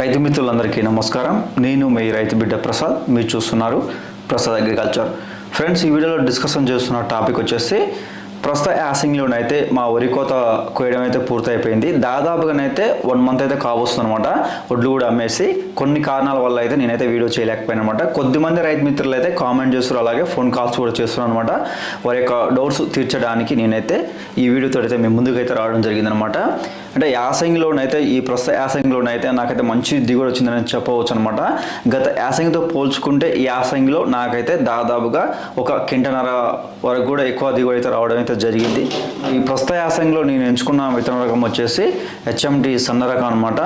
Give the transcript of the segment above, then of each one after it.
రైతు మిత్రులందరికీ నమస్కారం. నేను మీ రైతు బిడ్డ ప్రసాద్. మీరు చూస్తున్నారు ప్రసాద్ అగ్రికల్చర్. ఫ్రెండ్స్ ఈ వీడియోలో డిస్కషన్ చేస్తున్న టాపిక్ వచ్చేసి ప్రస్తుత యాసింగ్లోనైతే మా వరి కోత కోయడం అయితే పూర్తయిపోయింది. దాదాపుగానైతే వన్ మంత్ అయితే కావస్తుంది అనమాట వడ్లు కూడా అమ్మేసి కొన్ని కారణాల వల్ల అయితే నేనైతే వీడియో చేయలేకపోయాను అనమాట కొద్దిమంది రైతు మిత్రులు అయితే కామెంట్ చేస్తారు అలాగే ఫోన్ కాల్స్ కూడా చేస్తున్నాను అనమాట వారి యొక్క డౌట్స్ తీర్చడానికి నేనైతే ఈ వీడియోతో అయితే మేము ముందుకైతే రావడం జరిగిందనమాట అంటే యాసంగిలోనైతే ఈ ప్రస్తుత యాసంగిలోనైతే నాకైతే మంచి దిగుబడి వచ్చిందని చెప్పవచ్చు అనమాట గత యాసంగితో పోల్చుకుంటే ఈ యాసంగిలో నాకైతే దాదాపుగా ఒక కింటన్నర వరకు కూడా ఎక్కువ దిగుబడి అయితే రావడం అయితే జరిగింది. ఈ ప్రస్తుత యాసంగిలో నేను ఎంచుకున్న విత్తన రకం వచ్చేసి హెచ్ఎండి సన్న రకం అనమాట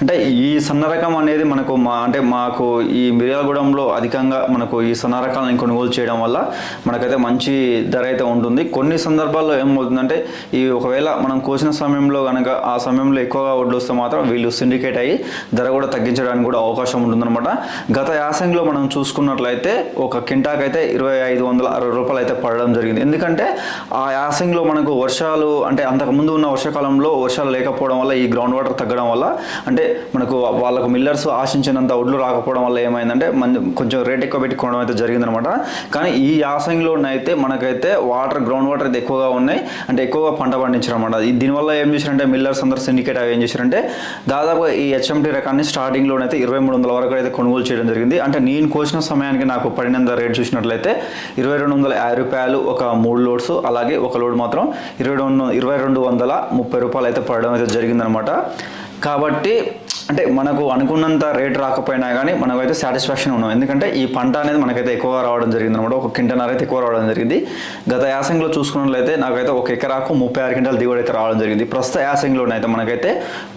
అంటే ఈ సన్న రకం అనేది మనకు మా అంటే మాకు ఈ మిర్యాలగూడెంలో అధికంగా మనకు ఈ సన్న రకాలను కొనుగోలు చేయడం వల్ల మనకైతే మంచి ధర అయితే ఉంటుంది. కొన్ని సందర్భాల్లో ఏమవుతుందంటే ఈ ఒకవేళ మనం కోసిన సమయంలో కనుక ఆ సమయంలో ఎక్కువగా వడ్లు వస్తే మాత్రం వీళ్ళు సిండికేట్ అయ్యి ధర కూడా తగ్గించడానికి కూడా అవకాశం ఉంటుందన్నమాట. గత యాసంగిలో మనం చూసుకున్నట్లయితే ఒక కింటాక్ అయితే ఇరవై ఐదు వందల అరవై రూపాయలు అయితే పడడం జరిగింది. ఎందుకంటే ఆ యాసంగిలో మనకు వర్షాలు అంటే అంతకుముందు ఉన్న వర్షాకాలంలో వర్షాలు లేకపోవడం వల్ల ఈ గ్రౌండ్ వాటర్ తగ్గడం వల్ల అంటే మనకు వాళ్ళకు మిల్లర్స్ ఆశించినంత ఒడ్లు రాకపోవడం వల్ల ఏమైందంటే మన కొంచెం రేట్ ఎక్కువ పెట్టుకోవడం అయితే జరిగిందనమాట. కానీ ఈ యాసంగిలోనైతే మనకైతే వాటర్ గ్రౌండ్ వాటర్ అయితే ఎక్కువగా ఉన్నాయి. అంటే ఎక్కువగా పంట పండించడం అనమాట దీనివల్ల ఏం చేశారంటే మిల్లర్స్ అందరు సిండికేట్ అవి ఏం చేశారంటే దాదాపు ఈ హెచ్ఎంటీ రకాన్ని స్టార్టింగ్లోనైతే ఇరవై మూడు వందల వరకు అయితే కొనుగోలు చేయడం జరిగింది. అంటే నేను కోసిన సమయానికి నాకు పడినంత రేట్ చూసినట్లయితే ఇరవై రెండు వందల యాభై రూపాయలు ఒక మూడు లోడ్స్ అలాగే ఒక లోడ్ మాత్రం ఇరవై రెండు ఇరవై రెండు వందల ముప్పై రూపాయలు అయితే పడడం అయితే జరిగిందనమాట. కాబట్టి అంటే మనకు అనుకున్నంత రేట్ రాకపోయినా కానీ మనకైతే సాటిస్ఫాక్షన్ ఉన్నాం. ఎందుకంటే ఈ పంట అనేది మనకైతే ఎక్కువ రావడం జరిగింది అనమాట ఒక కింటన్నర అయితే ఎక్కువ రావడం జరిగింది. గత యాసంగిలో చూసుకున్నట్లయితే నాకైతే ఒక ఎకరాకు ముప్పై ఆరు క్వింటాల దిగుబడి అయితే రావడం జరిగింది. ప్రస్తుత యాసంగిలోనైతే మనకైతే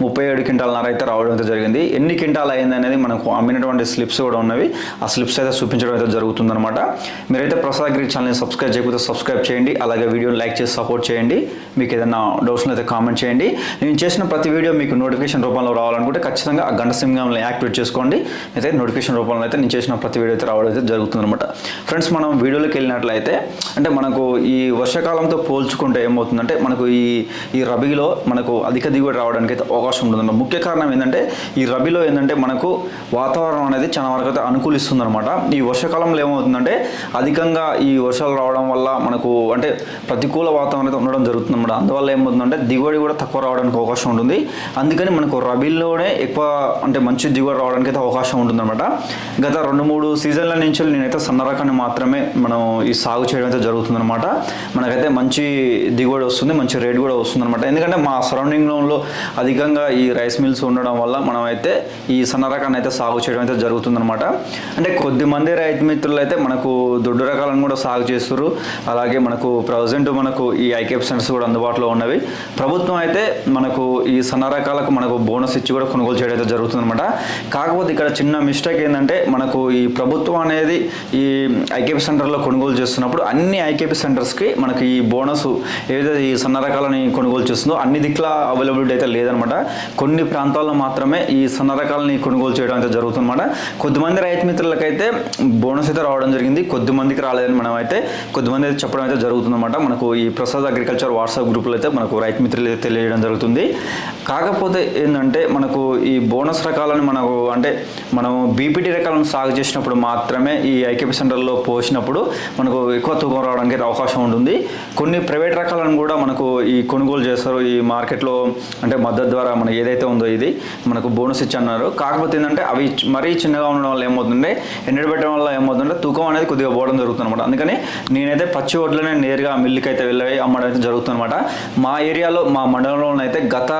ముప్పై ఏడు క్వింటాలన్నర అయితే రావడం అయితే జరిగింది. ఎన్ని క్వింటాలు అయింది అనేది మనకు అమ్మినటువంటి స్లిప్స్ కూడా ఉన్నవి. ఆ స్లిప్స్ అయితే చూపించడం అయితే జరుగుతుందన్నమాట మీరైతే ప్రసాద్ అగ్రి ఛానల్ని సబ్స్క్రైబ్ చేయకపోతే సబ్స్క్రైబ్ చేయండి. అలాగే వీడియోని లైక్ చేసి సపోర్ట్ చేయండి. మీకు ఏదైనా డౌట్స్ అయితే కామెంట్ చేయండి. నేను చేసిన ప్రతి వీడియో మీకు నోటిఫికేషన్ రూపంలో రావాలనుకుంటే ఖచ్చితంగా ఆ గంట సింగంని యాక్టివేట్ చేసుకోండి. అయితే నోటిఫికేషన్ రూపంలో అయితే నేను చేసిన ప్రతి వీడియో అయితే రావడం అయితే జరుగుతుందన్నమాట. ఫ్రెండ్స్ మనం వీడియోలోకి వెళ్ళినట్లయితే అంటే మనకు ఈ వర్షాకాలంతో పోల్చుకుంటే ఏమవుతుందంటే మనకు ఈ ఈ రబీలో మనకు అధిక దిగుబడి రావడానికి అయితే అవకాశం ఉంటుందన్నమాట. ముఖ్య కారణం ఏంటంటే ఈ రబీలో ఏంటంటే మనకు వాతావరణం అనేది చాలా వరకు అయితే అనుకూలిస్తుంది అనమాట ఈ వర్షాకాలంలో ఏమవుతుందంటే అధికంగా ఈ వర్షాలు రావడం వల్ల మనకు అంటే ప్రతికూల వాతావరణం అయితే ఉండడం జరుగుతుంది అనమాట అందువల్ల ఏమవుతుందంటే దిగుబడి కూడా తక్కువ రావడానికి అవకాశం ఉంటుంది. అందుకని మనకు రబీలోనే ఎక్కువ అంటే మంచి దిగుబడి రావడానికి అయితే అవకాశం ఉంటుందన్నమాట. గత రెండు మూడు సీజన్ల నుంచి నేనైతే సన్న రకాన్ని మాత్రమే మనం ఈ సాగు చేయడం అయితే జరుగుతుందన్నమాట. మనకైతే మంచి దిగుబడి వస్తుంది మంచి రేట్ కూడా వస్తుందన్నమాట. ఎందుకంటే మా సరౌండింగ్లో అధికంగా ఈ రైస్ మిల్స్ ఉండడం వల్ల మనం అయితే ఈ సన్న రకాన్ని అయితే సాగు చేయడం అయితే జరుగుతుందన్నమాట. అంటే కొద్ది మంది రైతు మిత్రులు అయితే మనకు దొడ్డు రకాలను కూడా సాగు చేస్తారు అలాగే మనకు ప్రజెంట్ మనకు ఈ ఐకేప్ సెంటర్స్ కూడా అందుబాటులో ఉన్నవి. ప్రభుత్వం అయితే మనకు ఈ సన్న రకాలకు మనకు బోనస్ ఇచ్చి కూడా కొనుగోలు చేయడం అయితే జరుగుతుందన్నమాట. కాకపోతే ఇక్కడ చిన్న మిస్టేక్ ఏంటంటే మనకు ఈ ప్రభుత్వం అనేది ఈ ఐకేపీ సెంటర్లో కొనుగోలు చేస్తున్నప్పుడు అన్ని ఐకేపీ సెంటర్స్కి మనకి ఈ బోనస్ ఏదైతే ఈ సన్న రకాలని కొనుగోలు చేస్తుందో అన్ని దిక్కుల అవైలబిలిటీ అయితే లేదనమాట కొన్ని ప్రాంతాల్లో మాత్రమే ఈ సన్న రకాలని కొనుగోలు చేయడం అయితే జరుగుతుందన్నమాట. కొద్దిమంది రైతు మిత్రులకైతే బోనస్ అయితే రావడం జరిగింది. కొద్దిమందికి రాలేదని మనం అయితే కొద్దిమంది అయితే చెప్పడం అయితే జరుగుతుందన్నమాట. మనకు ఈ ప్రసాద్ అగ్రికల్చర్ వాట్సాప్ గ్రూప్లో అయితే మనకు రైతు మిత్రులు అయితే తెలియడం జరుగుతుంది. కాకపోతే ఏంటంటే మనకు ఈ బోనస్ రకాలను మనకు అంటే మనం బీపీటీ రకాలను సాగు చేసినప్పుడు మాత్రమే ఈ ఐకేపీ సెంటర్లో పోసినప్పుడు మనకు ఎక్కువ తూకం రావడానికి అవకాశం ఉంటుంది. కొన్ని ప్రైవేట్ రకాలను కూడా మనకు ఈ కొనుగోలు చేస్తారు. ఈ మార్కెట్లో అంటే మద్దతు ద్వారా మనకి ఏదైతే ఉందో ఇది మనకు బోనస్ ఇచ్చి అన్నారు కాకపోతే ఏంటంటే అవి మరీ చిన్నగా ఉండడం వల్ల ఏమవుతుందంటే ఎండబెట్టడం వల్ల ఏమవుతుందంటే తూకం అనేది కొద్దిగా పోవడం జరుగుతుంది అనమాట అందుకని నేనైతే పచ్చి వడ్లనే నేరుగా మిల్లుకి అయితే వెళ్ళి అమ్మడం అయితే జరుగుతుంది అనమాట మా ఏరియాలో మా మండలంలోనైతే గత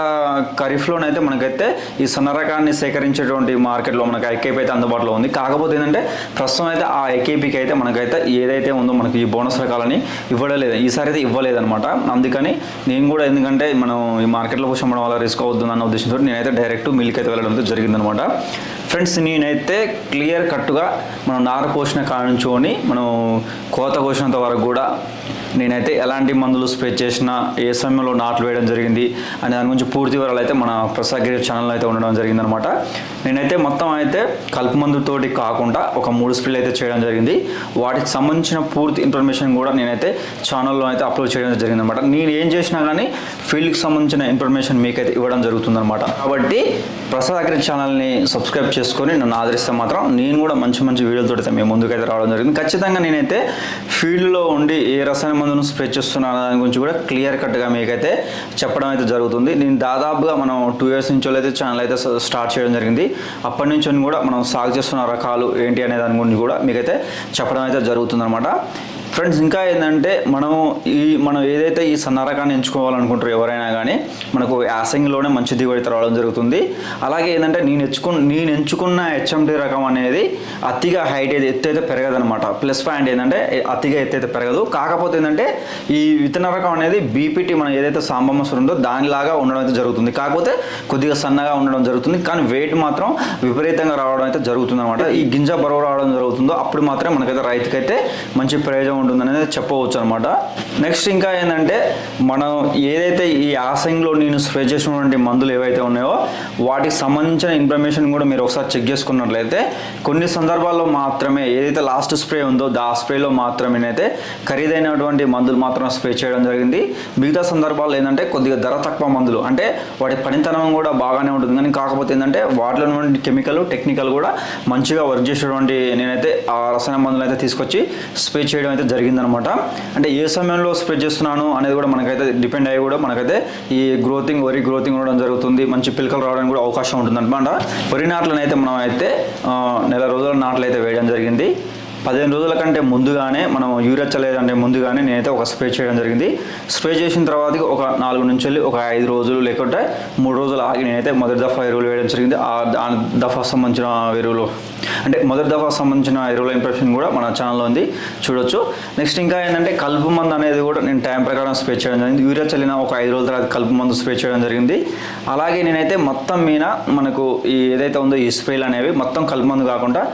ఖరీఫ్లోనైతే మనకైతే ఈ సన్న రకాన్ని సేకరించేటువంటి మార్కెట్లో మనకి ఐకేపీ అయితే అందుబాటులో ఉంది. కాకపోతే ఏంటంటే ప్రస్తుతం అయితే ఆ ఐకేపీకి అయితే మనకైతే ఏదైతే ఉందో మనకి ఈ బోనస్ రకాలని ఇవ్వలేదు. ఈసారి అయితే ఇవ్వలేదనమాట అందుకని నేను కూడా ఎందుకంటే మనం ఈ మార్కెట్లో కూర్చోవడం వల్ల రిస్క్ అవుతుంది అన్న ఉద్దేశంతో నేనైతే డైరెక్ట్ మిల్క్ అయితే వెళ్ళడం జరిగిందనమాట ఫ్రెండ్స్ నేనైతే క్లియర్ కట్గా మనం నార పోసిన కాడ నుంచోని మనం కోత కోసినంత వరకు కూడా నేనైతే ఎలాంటి మందులు స్ప్రే చేసినా ఏ సమయంలో నాట్లు వేయడం జరిగింది అనే దాని గురించి పూర్తి వివరాలు అయితే మన ప్రసాద్ ఛానల్ ఛానల్లో అయితే ఉండడం జరిగిందనమాట. నేనైతే మొత్తం అయితే కలుపు మందుతోటి కాకుండా ఒక మూడు స్ప్రేలు అయితే చేయడం జరిగింది. వాటికి సంబంధించిన పూర్తి ఇన్ఫర్మేషన్ కూడా నేనైతే ఛానల్లో అయితే అప్లోడ్ చేయడం జరిగిందనమాట. నేను ఏం చేసినా కానీ ఫీల్డ్కి సంబంధించిన ఇన్ఫర్మేషన్ మీకైతే ఇవ్వడం జరుగుతుందన్నమాట కాబట్టి ప్రసాద్ అగ్రి ఛానల్ని సబ్స్క్రైబ్ చేసుకొని నన్ను ఆదరిస్తే మాత్రం నేను కూడా మంచి మంచి వీడియోలతో అయితే మేము ముందుకైతే రావడం జరిగింది. ఖచ్చితంగా నేనైతే ఫీల్డ్లో ఉండి ఏ రసాయన మందును స్ప్రే చేస్తున్నాను దాని గురించి కూడా క్లియర్ కట్గా మీకైతే చెప్పడం అయితే జరుగుతుంది. నేను దాదాపుగా మనం టూ ఇయర్స్ నుంచి అయితే ఛానల్ అయితే స్టార్ట్ చేయడం జరిగింది. అప్పటి నుంచి కూడా మనం సాగు చేస్తున్న రకాలు ఏంటి అనే దాని గురించి కూడా మీకైతే చెప్పడం అయితే జరుగుతుంది ఫ్రెండ్స్ ఇంకా ఏంటంటే మనం ఈ మనం ఏదైతే ఈ సన్న రకాన్ని ఎంచుకోవాలనుకుంటారో ఎవరైనా కానీ మనకు యాసంగిలోనే మంచి దిగుబడి రావడం జరుగుతుంది. అలాగే ఏంటంటే నేను ఎంచుకు నేను ఎంచుకున్న హెచ్ఎండి రకం అనేది అతిగా హైట్ అయితే ఎత్తు అయితే పెరగదనమాట ప్లస్ పాయింట్ ఏంటంటే అతిగా ఎత్తు అయితే పెరగదు. కాకపోతే ఏంటంటే ఈ విత్తన రకం అనేది బీపీటీ మనం ఏదైతే సాంబమస్ ఉందో దానిలాగా ఉండడం అయితే జరుగుతుంది. కాకపోతే కొద్దిగా సన్నగా ఉండడం జరుగుతుంది. కానీ వెయిట్ మాత్రం విపరీతంగా రావడం అయితే జరుగుతుంది అనమాట ఈ గింజ బరువు రావడం జరుగుతుందో అప్పుడు మాత్రమే మనకైతే రైతుకైతే మంచి ప్రయోజనం ఉంటుందనేది చెప్పవచ్చు అనమాట నెక్స్ట్ ఇంకా ఏంటంటే మనం ఏదైతే ఈ యాసంగ్లో నేను స్ప్రే చేసినటువంటి మందులు ఏవైతే ఉన్నాయో వాటికి సంబంధించిన ఇన్ఫర్మేషన్ కూడా మీరు ఒకసారి చెక్ చేసుకున్నట్లయితే కొన్ని సందర్భాల్లో మాత్రమే ఏదైతే లాస్ట్ స్ప్రే ఉందో ఆ స్ప్రేలో మాత్రమేనైతే ఖరీదైనటువంటి మందులు మాత్రం స్ప్రే చేయడం జరిగింది. మిగతా సందర్భాల్లో ఏంటంటే కొద్దిగా ధర తక్కువ మందులు అంటే వాటి పనితనం కూడా బాగానే ఉంటుంది. కానీ కాకపోతే ఏంటంటే వాటిలో ఉన్నటువంటి కెమికల్ టెక్నికల్ కూడా మంచిగా వర్క్ చేసేటువంటి నేనైతే ఆ రసాయన మందులు అయితే తీసుకొచ్చి స్ప్రే చేయడం అయితే జరిగిందనమాట. అంటే ఏ సమయంలో స్ప్రెడ్ చేస్తున్నాను అనేది కూడా మనకైతే డిపెండ్ అయ్యి కూడా మనకైతే ఈ గ్రోతింగ్ వరి గ్రోతింగ్ ఉండడం జరుగుతుంది. మంచి పిలకలు రావడానికి కూడా అవకాశం ఉంటుంది అనమాట వరి నాట్లను అయితే మనం అయితే నెల రోజుల నాట్లు అయితే వేయడం జరిగింది. పదిహేను రోజుల కంటే ముందుగానే మనం యూరియా చల్లేదంటే ముందుగానే నేనైతే ఒక స్ప్రే చేయడం జరిగింది. స్ప్రే చేసిన తర్వాత ఒక నాలుగు నుంచి వెళ్ళి ఒక ఐదు రోజులు లేకుంటే మూడు రోజులు ఆగి నేనైతే మొదటి దఫా ఎరువులు వేయడం జరిగింది. ఆ దాని దఫా సంబంధించిన ఎరువులు. అంటే మొదటి దఫా సంబంధించిన ఎరువుల ఇంప్రెషన్ కూడా మన ఛానల్లో ఉంది. చూడొచ్చు. నెక్స్ట్ ఇంకా ఏంటంటే కలుపు మందు అనేది కూడా నేను టైం ప్రకారం స్ప్రే చేయడం జరిగింది. యూరియా చల్లిన ఒక ఐదు రోజుల తర్వాత కలుపు మందు స్ప్రే చేయడం జరిగింది. అలాగే నేనైతే మొత్తం మీద మనకు ఈ ఏదైతే ఉందో ఈ స్ప్రేలు అనేవి మొత్తం కలుపు మందు కాకుండా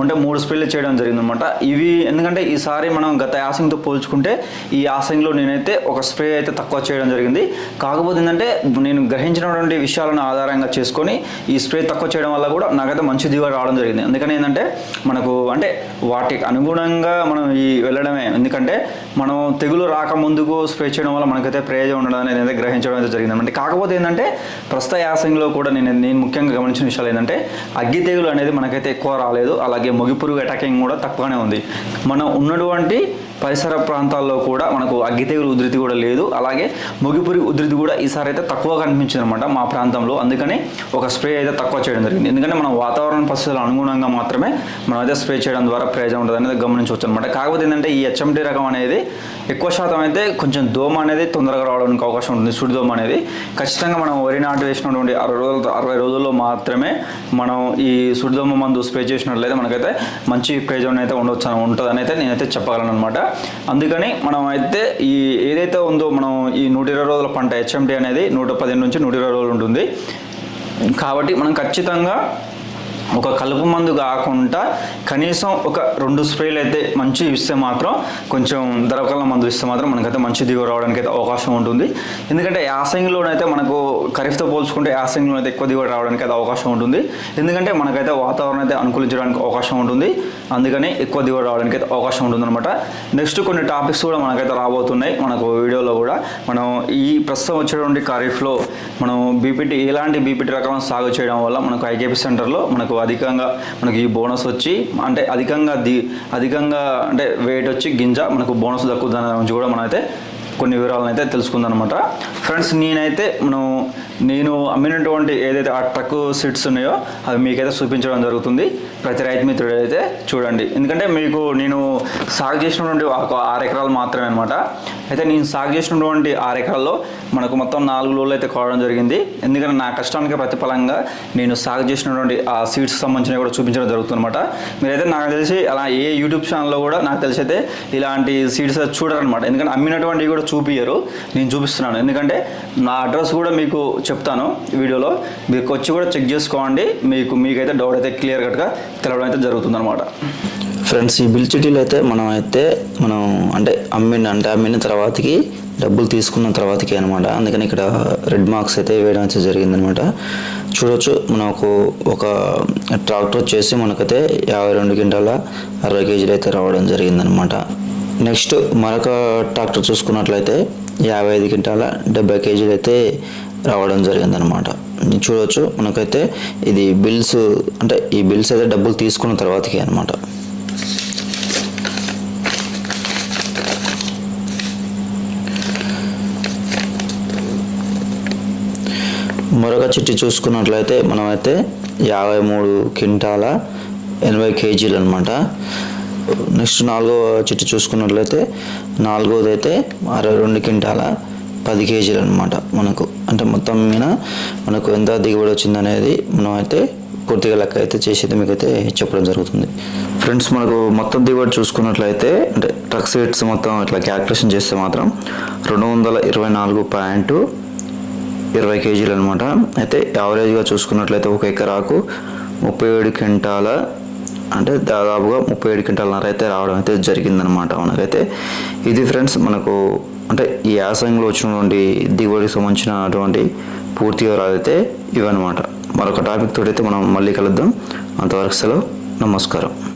అంటే మూడు స్ప్రేలు చేయడం జరిగింది. అనమాట ఇవి ఎందుకంటే ఈసారి మనం గత యాసింగ్తో పోల్చుకుంటే ఈ యాసింగ్లో నేనైతే ఒక స్ప్రే అయితే తక్కువ చేయడం జరిగింది. కాకపోతే ఏంటంటే నేను గ్రహించినటువంటి విషయాలను ఆధారంగా చేసుకొని ఈ స్ప్రే తక్కువ చేయడం వల్ల కూడా నాకైతే మంచి దిగుబడి రావడం జరిగింది. అందుకని ఏంటంటే మనకు అంటే వాటికి అనుగుణంగా మనం ఈ వెళ్ళడమే. ఎందుకంటే మనం తెగులు రాక ముందుకు స్ప్రే చేయడం వల్ల మనకైతే ప్రయోజనం ఉండడం అనేది అయితే గ్రహించడం అయితే జరిగింది అంటే కాకపోతే ఏంటంటే ప్రస్తుత యాసంగిలో కూడా నేను నేను ముఖ్యంగా గమనించిన విషయాలు ఏంటంటే అగ్గి తెగులు అనేది మనకైతే ఎక్కువ రాలేదు. అలాగే మొగి పురుగు అటాకింగ్ కూడా తక్కువనే ఉంది. మనం ఉన్నటువంటి పరిసర ప్రాంతాల్లో కూడా మనకు అగ్గితెగులు ఉధృతి కూడా లేదు. అలాగే మొగిపురి ఉధృతి కూడా ఈసారి అయితే తక్కువ కనిపించింది అనమాట మా ప్రాంతంలో. అందుకని ఒక స్ప్రే అయితే తక్కువ చేయడం జరిగింది. ఎందుకంటే మనం వాతావరణ పరిస్థితుల అనుగుణంగా మాత్రమే మనం అయితే స్ప్రే చేయడం ద్వారా ప్రయోజనం ఉంటుంది అనేది గమనించవచ్చు అనమాట కాకపోతే ఏంటంటే ఈ హెచ్ఎండి రకం అనేది ఎక్కువ శాతం అయితే కొంచెం దోమ అనేది తొందరగా రావడానికి అవకాశం ఉంటుంది. సుడి దోమ అనేది ఖచ్చితంగా మనం వరి నాటు వేసినటువంటి అరవై రోజుల అరవై రోజుల్లో మాత్రమే మనం ఈ సుడిదోమ మందు స్ప్రే చేసినట్లయితే మనకైతే మంచి ప్రయోజనం అయితే ఉండొచ్చు ఉంటుందని అయితే నేనైతే చెప్పగలను అనమాట అందుకని మనం అయితే ఈ ఏదైతే ఉందో మనం ఈ నూట ఇరవై రోజుల పంట హెచ్ఎండి అనేది నూట పదిహేను నుంచి నూట ఇరవై రోజులు ఉంటుంది. కాబట్టి మనం ఖచ్చితంగా ఒక కలుపు మందు కాకుండా కనీసం ఒక రెండు స్ప్రేలు అయితే మంచి ఇస్తే మాత్రం కొంచెం ధరకల మందు ఇస్తే మాత్రం మనకైతే మంచి దిగువ రావడానికి అయితే అవకాశం ఉంటుంది. ఎందుకంటే యాసంగిలోనైతే మనకు ఖరీఫ్తో పోల్చుకుంటే యాసంగిలో అయితే ఎక్కువ దిగువ రావడానికి అయితే అవకాశం ఉంటుంది. ఎందుకంటే మనకైతే వాతావరణం అయితే అనుకూలించడానికి అవకాశం ఉంటుంది. అందుకని ఎక్కువ దిగుబడి రావడానికి అయితే అవకాశం ఉంటుంది అనమాట నెక్స్ట్ కొన్ని టాపిక్స్ కూడా మనకైతే రాబోతున్నాయి మనకు వీడియోలో కూడా. మనం ఈ ప్రస్తుతం వచ్చేటువంటి ఖరీఫ్లో మనం బీపీటీ ఎలాంటి బీపీటీ రకం సాగు చేయడం వల్ల మనకు ఐకేపీ సెంటర్లో మనకు అధికంగా మనకి ఈ బోనస్ వచ్చి అంటే అధికంగా ది అధికంగా అంటే వెయిట్ వచ్చి గింజ మనకు బోనస్ దక్కుతుంది అనే గురించి కూడా మనమైతే కొన్ని వివరాలను అయితే తెలుసుకుందాం అనమాట ఫ్రెండ్స్ నేనైతే మనం నేను అమ్మినటువంటి ఏదైతే ఆ ట్రక్ సీట్స్ ఉన్నాయో అవి మీకైతే చూపించడం జరుగుతుంది. ప్రతి రైతు మిత్రుడు అయితే చూడండి. ఎందుకంటే మీకు నేను సాగు చేసినటువంటి ఒక ఆరు ఎకరాలు మాత్రమే అనమాట అయితే నేను సాగు చేసినటువంటి ఆరు ఎకరాల్లో మనకు మొత్తం నాలుగు లోళ్ళు అయితే కావడం జరిగింది. ఎందుకంటే నా కష్టానికి ప్రతిఫలంగా నేను సాగు చేసినటువంటి ఆ సీడ్స్ సంబంధించినవి కూడా చూపించడం జరుగుతుంది అనమాట మీరైతే నాకు తెలిసి అలా ఏ యూట్యూబ్ ఛానల్లో కూడా నాకు తెలిసి అయితే ఇలాంటి సీడ్స్ చూడరనమాట ఎందుకంటే అమ్మినటువంటివి కూడా కూడా నేను చూపిస్తున్నాను. ఎందుకంటే నా అడ్రస్ కూడా మీకు చెప్తాను వీడియోలో. మీకు వచ్చి కూడా చెక్ చేసుకోండి. మీకు మీకైతే డౌట్ అయితే క్లియర్ కట్గా తెలవడం అయితే జరుగుతుంది అనమాట ఫ్రెండ్స్ ఈ బిల్ చిటీలు అయితే మనం అయితే మనం అంటే అమ్మిన అంటే అమ్మిన తర్వాతకి డబ్బులు తీసుకున్న తర్వాతకి అనమాట అందుకని ఇక్కడ రెడ్ మార్క్స్ అయితే వేయడం అయితే జరిగిందనమాట చూడొచ్చు మనకు ఒక ట్రాక్టర్ వచ్చేసి మనకైతే యాభై రెండు క్వింటాల అరవై కేజీలు అయితే రావడం జరిగిందనమాట నెక్స్ట్ మరొక ట్రాక్టర్ చూసుకున్నట్లయితే యాభై ఐదు క్వింటాల డెబ్బై కేజీలు అయితే రావడం జరిగిందనమాట చూడవచ్చు మనకైతే ఇది బిల్స్ అంటే ఈ బిల్స్ అయితే డబ్బులు తీసుకున్న తర్వాతకి అనమాట మరొక చిట్టి చూసుకున్నట్లయితే మనమైతే యాభై మూడు క్వింటాల ఎనభై కేజీలు అనమాట నెక్స్ట్ నాలుగో చెట్టు చూసుకున్నట్లయితే నాలుగోది అయితే అరవై రెండు క్వింటాల పది కేజీలు అనమాట మనకు. అంటే మొత్తం మీద మనకు ఎంత దిగుబడి వచ్చిందనేది మనం అయితే పూర్తిగా లెక్క అయితే చేసేది మీకు అయితే చెప్పడం జరుగుతుంది. ఫ్రెండ్స్ మనకు మొత్తం దిగుబడి చూసుకున్నట్లయితే అంటే ట్రక్ సీట్స్ మొత్తం ఇట్లా క్యాల్కులేషన్ చేస్తే మాత్రం రెండు వందల ఇరవై నాలుగు పాయింట్ ఇరవై కేజీలు అనమాట అయితే యావరేజ్గా చూసుకున్నట్లయితే ఒక ఎకరాకు ముప్పై ఏడు క్వింటాల అంటే దాదాపుగా ముప్పై ఏడు క్వింటాలన్నర అయితే రావడం అయితే జరిగిందనమాట మనకైతే. ఇది ఫ్రెండ్స్ మనకు అంటే ఈ యాసంగిలో వచ్చినటువంటి దిగుబడికి సంబంధించినటువంటి పూర్తి వివరాలు అయితే ఇవన్నమాట మరొక టాపిక్ తోటి అయితే మనం మళ్ళీ కలుద్దాం. అంతవరకు సెలవు. నమస్కారం.